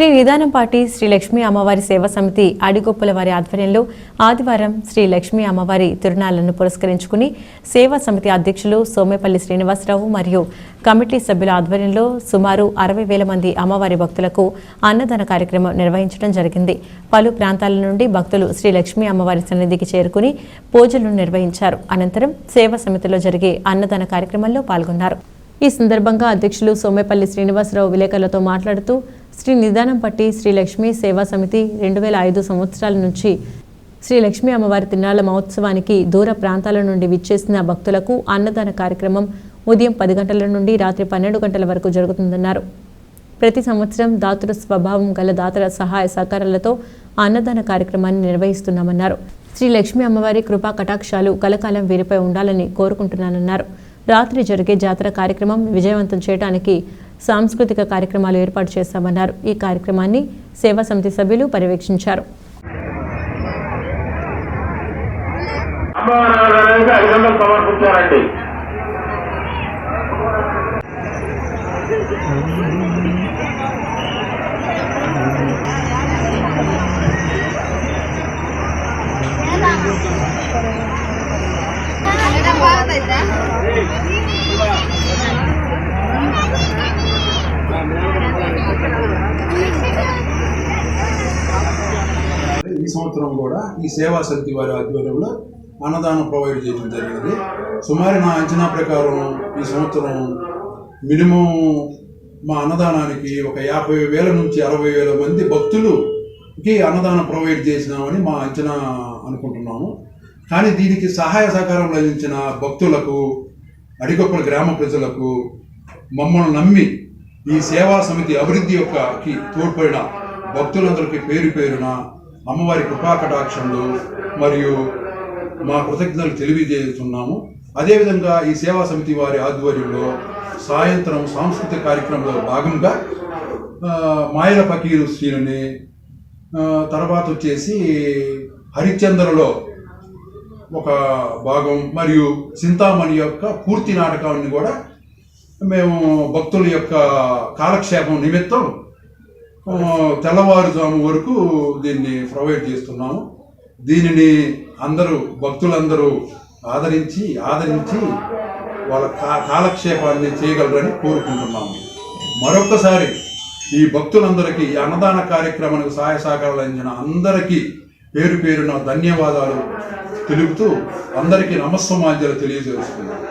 శ్రీ నిదానంపాటి శ్రీ లక్ష్మీ అమ్మవారి సేవా సమితి అడిగొప్పుల వారి ఆధ్వర్యంలో ఆదివారం శ్రీ లక్ష్మీ అమ్మవారి తిరునాళ్ళను పురస్కరించుకుని సేవా సమితి అధ్యక్షులు సోమేపల్లి శ్రీనివాసరావు మరియు కమిటీ సభ్యుల ఆధ్వర్యంలో సుమారు అరవై వేల మంది అమ్మవారి భక్తులకు అన్నదాన కార్యక్రమం నిర్వహించడం జరిగింది. పలు ప్రాంతాల నుండి భక్తులు శ్రీ లక్ష్మీ అమ్మవారి సన్నిధికి చేరుకుని పూజలు నిర్వహించారు. అనంతరం సేవా సమితిలో జరిగే అన్నదాన కార్యక్రమంలో పాల్గొన్నారు. ఈ సందర్భంగా అధ్యక్షులు సోమేపల్లి శ్రీనివాసరావు విలేకరులతో మాట్లాడుతూ శ్రీ నిదానం పట్టి శ్రీ లక్ష్మీ సేవా సమితి రెండు వేల ఐదు సంవత్సరాల నుంచి శ్రీ లక్ష్మీ అమ్మవారి తిన్నాల మహోత్సవానికి దూర ప్రాంతాల నుండి విచ్చేసిన భక్తులకు అన్నదాన కార్యక్రమం ఉదయం పది గంటల నుండి రాత్రి పన్నెండు గంటల వరకు జరుగుతుందన్నారు. ప్రతి సంవత్సరం దాతృ స్వభావం గల దాతల సహాయ సహకారాలతో అన్నదాన కార్యక్రమాన్ని నిర్వహిస్తున్నామన్నారు. శ్రీ లక్ష్మీ అమ్మవారి కృపా కటాక్షాలు కలకాలం వీరిపై ఉండాలని కోరుకుంటున్నానన్నారు. రాత్రి జరిగే జాతర కార్యక్రమం విజయవంతం చేయడానికి సాంస్కృతిక కార్యక్రమాలు ఏర్పాటు చేస్తామన్నారు. ఈ కార్యక్రమాన్ని సేవా సమితి సభ్యులు పర్యవేక్షించారు. ఆలయానికి ఐదు ఈ సంవత్సరం కూడా ఈ సేవా సమితి వారి ఆధ్వర్యంలో అన్నదానం ప్రొవైడ్ చేయడం జరిగింది. సుమారు నా అంచనా ప్రకారం ఈ సంవత్సరం మినిమం మా అన్నదానానికి ఒక యాభై వేల నుంచి అరవై వేల మంది భక్తులుకి అన్నదానం ప్రొవైడ్ చేసినామని మా అంచనా అనుకుంటున్నాము. కానీ దీనికి సహాయ సహకారం అందించిన భక్తులకు అడిగొప్పల గ్రామ ప్రజలకు మమ్మల్ని నమ్మి ఈ సేవా సమితి అభివృద్ధి యొక్కకి తోడ్పడిన భక్తులందరికీ పేరు పేరున అమ్మవారి కృపాకటాక్షంలో మరియు మా కృతజ్ఞతలు తెలియజేస్తున్నాము. అదేవిధంగా ఈ సేవా సమితి వారి ఆధ్వర్యంలో సాయంత్రం సాంస్కృతిక కార్యక్రమంలో భాగంగా మాయల ఫకీరు శ్రీని తర్వాత వచ్చేసి హరిశ్చంద్రలో ఒక భాగం మరియు చింతామణి యొక్క పూర్తి నాటకాన్ని కూడా మేము భక్తుల యొక్క కాలక్షేపం నిమిత్తం తెల్లవారుజాము వరకు దీన్ని ప్రొవైడ్ చేస్తున్నాము. దీనిని అందరూ భక్తులందరూ ఆదరించి ఆదరించి వాళ్ళ కా కాలక్షేపాన్ని చేయగలరని కోరుకుంటున్నాము. మరొకసారి ఈ భక్తులందరికీ ఈ అన్నదాన కార్యక్రమానికి సహాయ సహకారాలు అందించిన అందరికీ పేరు పేరున ధన్యవాదాలు తెలుపుతూ అందరికీ నమస్సమాధ్యాలు తెలియజేస్తున్నాను